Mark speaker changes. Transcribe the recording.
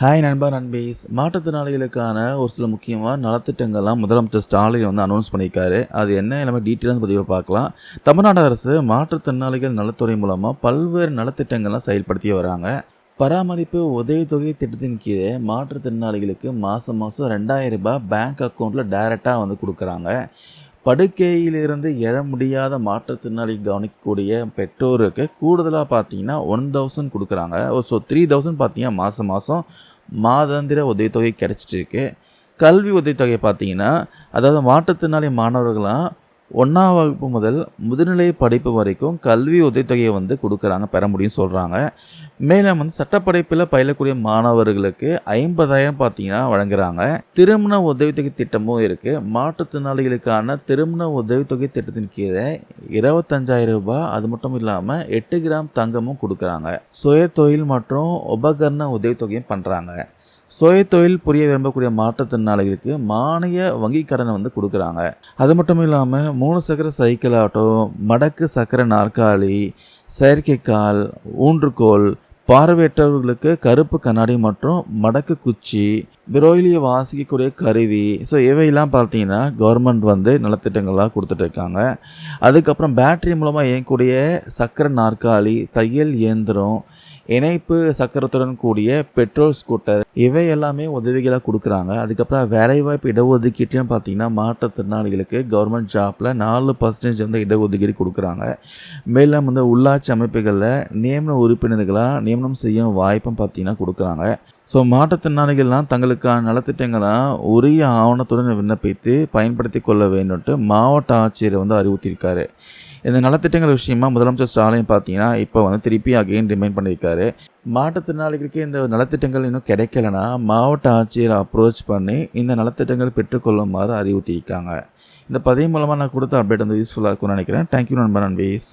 Speaker 1: Hi நண்பா நண்பீஸ். மாற்றுத்திறனாளிகளுக்கான ஒரு சில முக்கியமான நலத்திட்டங்கள்லாம் முதலமைச்சர் ஸ்டாலின் வந்து அனௌன்ஸ் பண்ணியிருக்காரு. அது என்ன எல்லாமே டீட்டெயிலாக பதிவில் பார்க்கலாம். தமிழ்நாடு அரசு மாற்றுத்திறனாளிகள் நலத்துறை மூலமாக பல்வேறு நலத்திட்டங்கள்லாம் செயல்படுத்தி வராங்க. பராமரிப்பு உதவித்தொகை திட்டத்தின் கீழே மாற்றுத்திறனாளிகளுக்கு மாதம் மாதம் ரெண்டாயிரம் ரூபாய் பேங்க் அக்கௌண்ட்டில் டைரெக்டாக வந்து கொடுக்குறாங்க. படுக்கையிலிருந்து எழ முடியாத மாற்றுத்திறனாளி கவனிக்கக்கூடிய பெற்றோருக்கு கூடுதலாக பார்த்தீங்கன்னா ஒன் தௌசண்ட் கொடுக்குறாங்க. ஸோ த்ரீ தௌசண்ட் பார்த்தீங்கன்னா மாதம் மாதம் மாதாந்திர உதவித்தொகை கிடச்சிட்டு இருக்கு. கல்வி உதவித்தொகை பார்த்தீங்கன்னா அதாவது மாற்றுத்திறனாளி மாணவர்களாம் ஒன்றாம் வகுப்பு முதல் முதுநிலை படிப்பு வரைக்கும் கல்வி உதவித்தொகையை வந்து கொடுக்குறாங்க பெற முடியும்னு சொல்கிறாங்க மேலும் வந்து சட்டப்படைப்பில் பயிலக்கூடிய மாணவர்களுக்கு ஐம்பதாயிரம் பார்த்தீங்கன்னா வழங்குறாங்க. திருமண உதவித்தொகை திட்டமும் இருக்குது மாற்றுத்திறனாளிகளுக்கான திருமண உதவித்தொகை திட்டத்தின் கீழே இருபத்தஞ்சாயிரம் ரூபாய் அது மட்டும் இல்லாமல் எட்டு கிராம் தங்கமும் கொடுக்குறாங்க. சுய தொழில் மற்றும் உபகரண உதவித்தொகையும் பண்ணுறாங்க சுய தொழில் புரிய விரும்பக்கூடிய மாற்றுத்திறனாளிகளுக்கு மானிய வங்கி கடனை வந்து கொடுக்குறாங்க. அது மட்டும் இல்லாமல் மூணு சக்கர சைக்கிள் ஆட்டோ மடக்கு சக்கர நாற்காலி செயற்கைக்கால் ஊன்றுகோல் பார்வையற்றவர்களுக்கு கருப்பு கண்ணாடி மற்றும் மடக்கு குச்சி பிரோயிலியை வாசிக்கக்கூடிய கருவி. ஸோ இவையெல்லாம் பார்த்தீங்கன்னா கவர்மெண்ட் வந்து நலத்திட்டங்களாக கொடுத்துட்டு இருக்காங்க அதுக்கப்புறம் பேட்டரி மூலமாக இயங்கக்கூடிய சக்கர நாற்காலி தையல் இயந்திரம் இணைப்பு சக்கரத்துடன் கூடிய பெட்ரோல் ஸ்கூட்டர் இவை எல்லாமே உதவிகளாக கொடுக்குறாங்க. அதுக்கப்புறம் வேலைவாய்ப்பு இடஒதுக்கீட்டையும் பார்த்தீங்கன்னா மாற்றுத்திறனாளிகளுக்கு கவர்மெண்ட் ஜாப்பில் நாலு பர்சன்டேஜ் வந்து இடஒதுக்கீடு கொடுக்குறாங்க. மேலும் வந்து உள்ளாட்சி அமைப்புகளில் நியமன உறுப்பினர்களாக நியமனம் செய்யும் வாய்ப்பும் பார்த்தீங்கன்னா கொடுக்குறாங்க. ஸோ மாற்றுத்திறனாளிகள்லாம் தங்களுக்கான நலத்திட்டங்களாக உரிய ஆவணத்துடன் விண்ணப்பித்து பயன்படுத்தி கொள்ள வேண்டும்ட்டு மாவட்ட ஆட்சியர் வந்து அறிவுறுத்தியிருக்காரு. இந்த நலத்திட்டங்கள் விஷயமா முதலமைச்சர் ஸ்டாலின் பார்த்தீங்கன்னா இப்போ வந்து திருப்பி அகைன் ரிமைண்ட் பண்ணியிருக்காரு. மாற்றுத்திறனாளிகளுக்கு இந்த நலத்திட்டங்கள் இன்னும் கிடைக்கலனா மாவட்ட ஆட்சியர் அப்ரோச் பண்ணி இந்த நலத்திட்டங்கள் பெற்றுக்கொள்ளுமாறு அறிவுறுத்தியிருக்காங்க. இந்த பதிவு மூலமாக நான் கொடுத்த அப்டேட் வந்து யூஸ்ஃபுல்லாக இருக்கும்னு நினைக்கிறேன். தேங்க்யூ நண்பர் நண்பீஸ்.